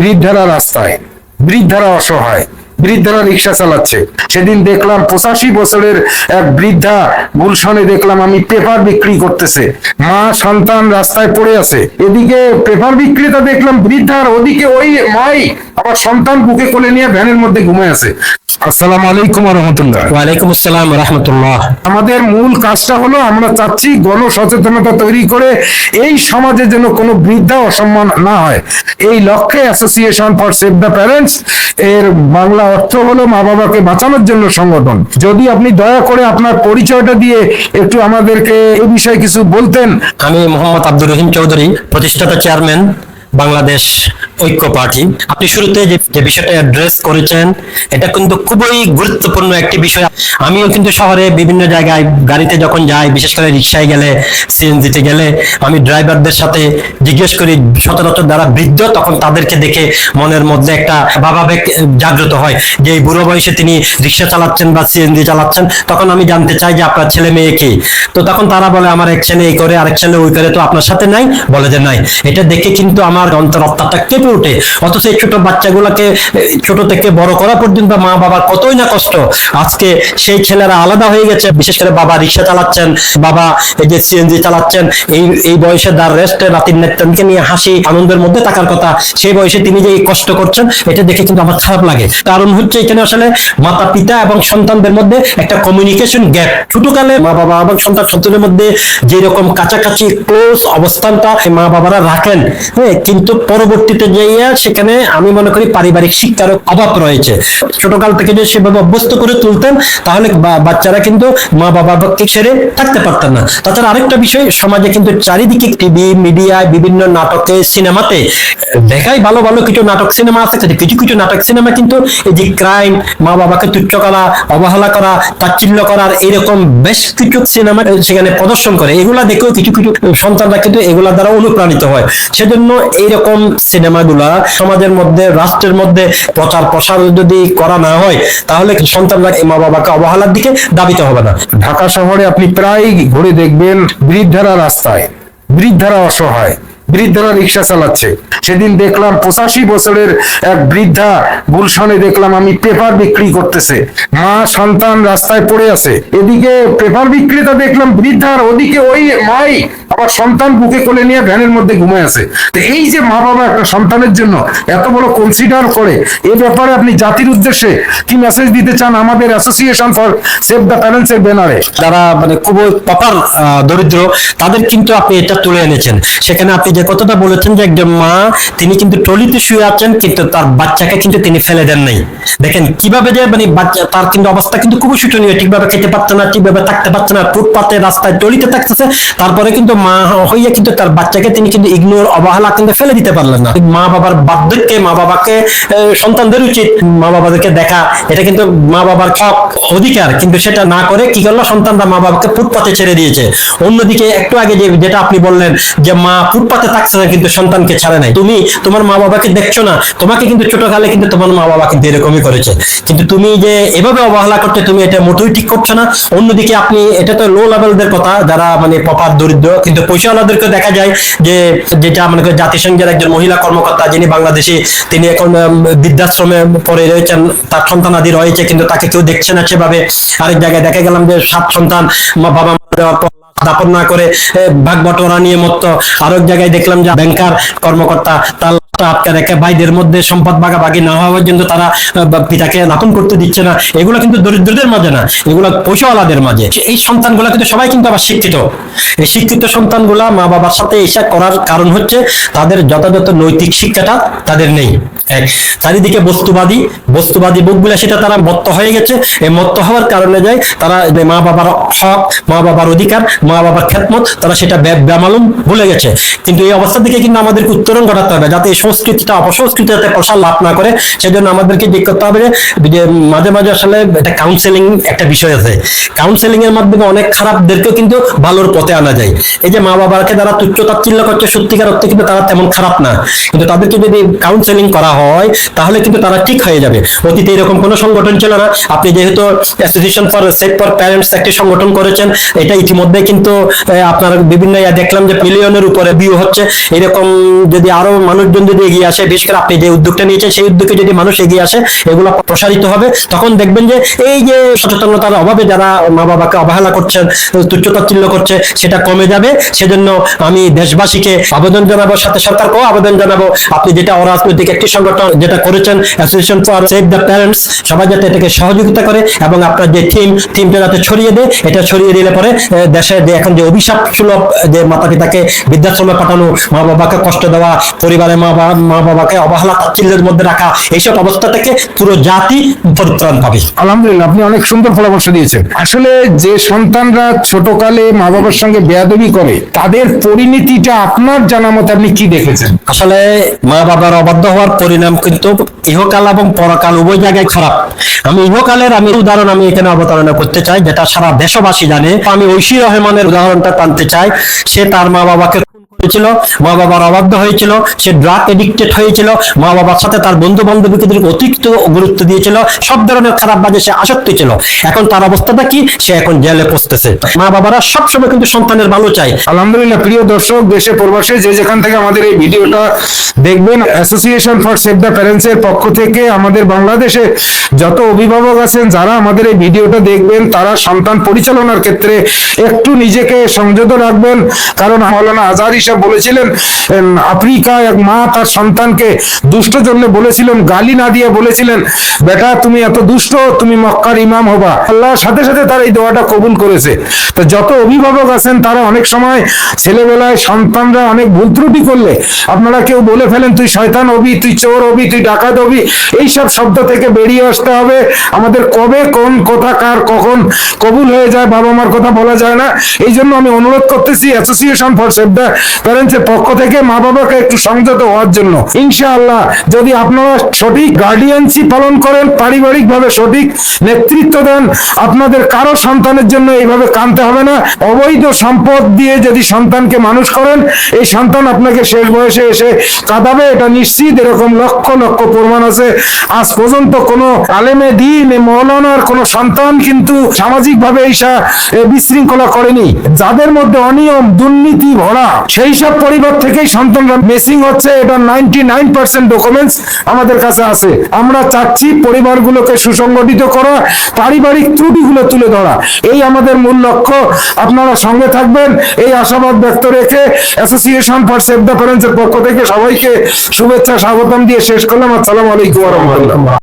বৃদ্ধারা রাস্তায়, বৃদ্ধারা অসহায়, বৃদ্ধারা রিক্সা চালাচ্ছে। সেদিন দেখলাম পঁচাশি বছরের এক বৃদ্ধা গুলশনে দেখলাম আমি পেপার বিক্রি করতেছে। মা সন্তান রাস্তায় পড়ে আছে। এদিকে পেপার বিক্রেতা দেখলাম বৃদ্ধার ওদিকে ওই মাই আবার সন্তান বুকে কোলে নিয়ে ভ্যানের মধ্যে ঘুমে আছে। আসসালামু আলাইকুম রহমতুল্লাহ। ওয়ালাইকুম আসসালাম রহমতুল্লাহ। আমাদের মূল কাজটা হলো আমরা চাচ্ছি তৈরি করে এই সমাজে যেন কোনো বৃদ্ধা অসম্মান না হয়। এই লক্ষ্যে association for save the parents এর বাংলা অর্থ হলো মা বাবাকে বাঁচানোর জন্য সংগঠন। যদি আপনি দয়া করে আপনার পরিচয়টা দিয়ে একটু আমাদেরকে এই বিষয়ে কিছু বলতেন। আমি মোহাম্মদ আব্দুর রহিম চৌধুরী প্রতিষ্ঠাতা চেয়ারম্যান বাংলাদেশ ঐক্য পার্টি আপনি শুরুতে যে বিষয়টা অ্যাড্রেস করেছেন, এটা কিন্তু খুবই গুরুত্বপূর্ণ একটি বিষয়। আমিও কিন্তু শহরে বিভিন্ন জায়গায় গাড়িতে যখন যাই, বিশেষ করে রিক্সায় গেলে, সিএনজিতে গেলে, আমি ড্রাইভারদের সাথে জিজ্ঞেস করি, সচরাচর যারা বৃদ্ধ, তখন তাদেরকে দেখে মনের মধ্যে একটা ভাবাবেগ জাগ্রত হয় যে বুড়ো বয়সে তিনি রিক্সা চালাচ্ছেন বা সিএনজি চালাচ্ছেন, তখন আমি জানতে চাই যে, আপনার ছেলে মেয়ে কি? তো তখন তারা বলে, আমার এক ছেলে এই করে, আরেক ছেলে ওই করে। তো আপনার সাথে নাই? বলে যে নাই। এটা দেখে কিন্তু আমার অন্তর অত্যাটা কেঁপে ওঠে। অথচ এই ছোট বাচ্চাগুলোকে, ছোট থেকে বড় করা পর্যন্ত মা বাবার কতই না কষ্ট। আজকে সেই ছেলেরা আলাদা হয়ে গেছে। বিশেষ করে বাবা রিক্সা চালাচ্ছেন, বাবা এই যে সিএনজি চালাচ্ছেন, এই এই বয়সে তার রেস্ট নাতির নেতানকে নিয়ে হাসি, আনন্দের মধ্যে থাকার কথা, সেই বয়সে তিনি যে কষ্ট করছেন, এটা দেখে কিন্তু আমার খারাপ লাগে। কারণ হচ্ছে এখানে আসলে মাতা, পিতা এবং সন্তানদের মধ্যে একটা কমিউনিকেশন গ্যাপ ছোটকালে মা বাবা এবং সন্তান, সন্তানের মধ্যে যেরকম কাছাকাছি ক্লোজ অবস্থানটা মা বাবারা রাখেন হ্যাঁ কিন্তু পরবর্তীতে যাইয়া সেখানে আমি মনে করি পারিবারিক শিক্ষার অভাব রয়েছে। ছোটকাল থেকে যদি সেভাবে অভ্যস্ত করে তুলতেন, তাহলে বাচ্চারা কিন্তু মা বাবাকে ছেড়ে থাকতে পারতেন না। তাছাড়া আরেকটা বিষয়, সমাজে কিন্তু চারিদিকে টিভি মিডিয়ায় বিভিন্ন নাটকে, সিনেমাতে দেখাই ভালো ভালো কিছু নাটক, সিনেমা আছে কিছু কিছু নাটক, সিনেমা কিন্তু এই যে ক্রাইম মা বাবাকে তুচ্ছ করা, অবহেলা করা, তাচ্ছিল্য করার এরকম বেশ কিছু সিনেমা সেখানে প্রদর্শন করে। এগুলা দেখেও কিছু কিছু সন্তানরা কিন্তু এগুলা দ্বারা অনুপ্রাণিত হয়। সেজন্য এইরকম সিনেমাগুলা সমাজের মধ্যে, রাষ্ট্রের মধ্যে প্রচার প্রসার যদি করা না হয়, তাহলে সন্তানরা মা বাবাকে অবহেলার দিকে দাবিতে হবে না। ঢাকা শহরে আপনি প্রায় ঘুরে দেখবেন বৃদ্ধারা রাস্তায়, বৃদ্ধারা অসহায়। বৃদ্ধারা রিক্সা চালাচ্ছে। সেদিন দেখলাম পঁচাশি বছরের এক বৃদ্ধা গুলশনে দেখলাম আমি পেপার বিক্রি করতেছে। মা সন্তান রাস্তায় পড়ে আছে। এদিকে পেপার বিক্রেতা দেখলাম বৃদ্ধার, ওদিকে ওই মাই আবার সন্তান বুকে কোলে নিয়ে ভ্যানের মধ্যে ঘুমায় আছে। তো এই যে মা বাবা একটা সন্তানের জন্য এত বড় কনসিডার করে, এ ব্যাপারে আপনি জাতির উদ্দেশ্যে কি মেসেজ দিতে চান আমাদের association for save the parents এর ব্যানারে যারা মানে খুব প্রপার দরিদ্র, তাদের কিন্তু আপনি এটা তুলে এনেছেন। সেখানে আপনি যে কথাটা বলেছেন যে একজন মা, তিনি কিন্তু টলিতে শুয়ে আছেন, কিন্তু তার বাচ্চাকে কিন্তু তিনি ফেলে দেন নাই। দেখেন, কীভাবে যে মানে বাচ্চা, তার কিন্তু অবস্থা কিন্তু খুবই শোচনীয়, ঠিকভাবে খেতে পারছে না, ঠিকভাবে থাকতে পারছে না, ফুটপাতে রাস্তায় টলিতে থাকতেছে, তারপরে কিন্তু মা হইয়া কিন্তু তার বাচ্চাকে তিনি কিন্তু ইগনোর অবহেলা কিন্তু ফেলে দিতে পারলেন না। মা বাবার বার্ধক্যে মা বাবাকে সন্তানদের উচিত মা বাবাদেরকে দেখা, এটা কিন্তু মা বাবার হক, অধিকার, কিন্তু সেটা না করে কি করল? সন্তানরা মা বাবাকে ফুটপাতে ছেড়ে দিয়েছে। অন্যদিকে একটু আগে যেটা আপনি বললেন যে মা ফুটপাতে থাকছে না, কিন্তু সন্তানকে ছাড়ে নাই। তুমি তোমার মা বাবাকে দেখছ না, তোমাকে কিন্তু ছোটকালে কিন্তু তোমার মা বাবা কিন্তু এরকমই করেছে। কিন্তু তুমি যে এভাবে অবহেলা করতে তুমি এটা মোটেই ঠিক করছ না। অন্যদিকে আপনি, এটা তো লো লেভেলদের কথা, যারা মানে প্রপার দরিদ্র, কিন্তু পয়সাওয়ালাদেরকে দেখা যায় যে যেটা মনে জাতিসংঘের একজন মহিলা কর্মকর্তা, যিনি বাংলাদেশে, তিনি এখন বৃদ্ধাশ্রমে পড়ে রয়েছেন, তার সন্তানাদি রয়েছে, কিন্তু তাকে কেউ দেখছে না সেভাবে। আরেক জায়গায় দেখা গেলাম যে সাত সন্তান মা বাবা মারা যাওয়ার পর দাপন না করে ভাগ বটোয়ারা নিয়ে মতো আরেক জায়গায় দেখলাম যে ব্যাংকার কর্মকর্তা তার আটকে রেখে ভাইদের মধ্যে সম্পদ ভাগাভাগি না হওয়া পর্যন্ত তারা পিতাকে দাপন করতে দিচ্ছে না। এগুলো কিন্তু দরিদ্রদের মাঝে না, এগুলো পয়সাওয়ালাদের মাঝে। এই সন্তানগুলো কিন্তু সবাই কিন্তু আবার শিক্ষিত। এই শিক্ষিত সন্তানগুলা মা বাবার সাথে এসা করার কারণ হচ্ছে তাদের যথাযথ নৈতিক শিক্ষাটা তাদের নেই। এক, চারিদিকে বস্তুবাদী বস্তুবাদী বুকগুলা সেটা তারা মত্ত হয়ে গেছে। এই মত্ত হওয়ার কারণে যায় তারা মা বাবার হক, মা বাবার অধিকার, মা বাবার খ্যাতমত তারা সেটা বে- বেমালুম ভুলে গেছে। কিন্তু এই অবস্থা থেকে কিন্তু আমাদেরকে উত্তরণ ঘটাতে হবে, যাতে এই সংস্কৃতিটা অপসংস্কৃতি যাতে প্রসার লাভ না করে, সেজন্য আমাদেরকে যে করতে হবে যে মাঝে মাঝে আসলে একটা কাউন্সেলিং একটা বিষয় আছে। কাউন্সেলিং এর মাধ্যমে অনেক খারাপদেরকেও কিন্তু ভালোর পথে আনা যায়। এই যে মা বাবাকে তারা তুচ্ছ তাচ্ছিল্য করছে, সত্যিকার অর্থে কিন্তু তারা তেমন খারাপ না। কিন্তু তাদেরকে যদি কাউন্সেলিং করা হয়, তাহলে কিন্তু তারা ঠিক হয়ে যাবে। অতীতে এরকম কোনো সংগঠন ছিল না। আপনি যেহেতু association for safe for parents একটি সংগঠন করেছেন, এটা ইতিমধ্যে কিন্তু আপনার বিভিন্ন দেখলাম যে মিলিয়নের উপরে ভিউ হচ্ছে। এরকম যদি আরও মানুষজন যদি এগিয়ে আসে বিশেষ করে আপনি যে উদ্যোগটা নিয়েছেন সেই উদ্যোগে যদি মানুষ এগিয়ে আসে এগুলো প্রসারিত হবে তখন দেখবেন যে এই যে সচেতনতার অভাবে যারা মা বাবাকে অবহেলা করছেন তুচ্ছতাচ্ছিল্য করছে সেটা কমে যাবে। সেজন্য আমি দেশবাসীকে আবেদন জানাব সাথে সরকারকেও আবেদন জানাব। আপনি যেটা অরাজনৈতিক একটি সংগঠন যেটা করেছেন association for save the parents সবাই যাতে এটাকে সহযোগিতা করে এবং আপনার যে থিম থিমটা যাতে ছড়িয়ে দেয় এটা ছড়িয়ে দিলে পরে আহ, দেশে যে এখন যে অভিশাপ সুলভ যে মাতা পিতাকে বৃদ্ধাশ্রমে পাঠানো মা বাবাকে কষ্ট দেওয়া পরিবারের মা বাবা মা বাবাকে অবহেলা তাচ্ছিল্যের মধ্যে রাখা এইসব অবস্থা থেকে পুরো জাতি পরিত্রাণ পাবে আলহামদুলিল্লাহ আপনি অনেক সুন্দর পরামর্শ দিয়েছেন। আসলে যে সন্তানরা ছোটকালে মা বাবার সঙ্গে বেয়াদবি করে তাদের পরিণতিটা আপনার জানা মতে আপনি কি দেখেছেন? আসলে মা বাবার অবাধ্য হওয়ার পরিণাম কিন্তু ইহকাল এবং পরকাল উভয় জায়গায় খারাপ। আমি ইহকালের আমি উদাহরণ আমি এখানে অবতারণা করতে চাই যেটা সারা দেশবাসী জানে। আমি ঐশী রহমানের উদাহরণটা টানতে চাই সে তার মা বাবাকে করেছিল মা বাবার অবাধ্য হয়েছিল, সে ড্রাগ এডিক্টেড হয়েছিল, মা বাবার সাথে তার বন্ধু বান্ধবীকে অতিরিক্ত গুরুত্ব দিয়েছিল, সব ধরনের খারাপ বাজে সে আসক্তি ছিল। এখন তার অবস্থাটা কি? সে এখন জেলে পৌঁছতেছে। মা বাবারা সবসময় কিন্তু সন্তানের ভালো চায়। আলহামদুলিল্লাহ, প্রিয় দর্শক, দেশে প্রবাসে যে যেখান থেকে আমাদের এই ভিডিওটা দেখবেন association for save the parents এর পক্ষ থেকে আমাদের বাংলাদেশে যত অভিভাবক আছেন, যারা আমাদের এই ভিডিওটা দেখবেন, তারা সন্তান পরিচালনার ক্ষেত্রে একটু নিজেকে সংযত রাখবেন। কারণ মৌলানা আজহার হিসাব বলেছিলেন উম, আফ্রিকায় এক মা তার সন্তানকে দুষ্ট জন্য বলেছিলেন গালি না দিয়ে বলেছিলেন বেটা তুমি এত দুষ্ট তুমি মক্কার ইমাম হবা। আল্লাহর সাথে সাথে তার এই দোয়াটা কবুল করেছে। তো যত অভিভাবক আছেন তারা অনেক সময় ছেলেবেলায় সন্তানরা অনেক ভুল ত্রুটি করলে আপনারা কেউ বলে ফেলেন তুই শয়তান হবি তুই চোর হবি তুই ডাকাত হবি। এইসব শব্দ থেকে বেরিয়ে আসতে হবে। আমাদের কবে কোন কথা কার কখন কবুল হয়ে যায় বাবা মার কথা বলা যায় না। এই জন্য আমি অনুরোধ করতেছি অ্যাসোসিয়েশন ফর সেভ দ্য প্যারেন্টসের পক্ষ থেকে মা বাবাকে একটু সংযত হওয়ার জন্য। ইনশাআল্লাহ যদি আপনারা সঠিক গার্ডিয়ানশিপ পালন করেন পারিবারিক ভাবে সঠিক নেতৃত্ব দেন, আপনাদের কারও সন্তানের জন্য এইভাবে কানতে হবে না। অবৈধ সম্পদ দিয়ে যদি সন্তানকে মানুষ করেন, এই সন্তান আপনাকে শেষ বয়সে এসে কাঁদাবে, এটা নিশ্চিত। এরকম লক্ষ লক্ষ প্রমাণ আছে। আজ পর্যন্ত কোনো আলেমে দিন মৌলানার কোনো সন্তান কিন্তু সামাজিকভাবে এইসা বিশৃঙ্খলা করেনি। যাদের মধ্যে অনিয়ম, দুর্নীতি, ভরা, সেই সব পরিবার থেকেই সন্তানরা মেসিং হচ্ছে এটা নাইনটি নাইন পার্সেন্ট ডকুমেন্টস আমাদের কাছে আছে। আমরা চাচ্ছি পরিবারগুলোকে সুসংগঠিত করা, পারিবারিক ত্রুটিগুলো তুলে ধরা। এই আমাদের মূল লক্ষ্য। আপনারা সঙ্গে থাকবেন। এই আশাবাদ ব্যক্ত রেখে অ্যাসোসিয়েশন ফর সেভ দ্য প্যারেন্টসের পক্ষ থেকে সবাইকে শুভেচ্ছা, স্বাগতম দিয়ে শেষ করলাম। আসসালামু আলাইকুম রহমতুল্লাহ।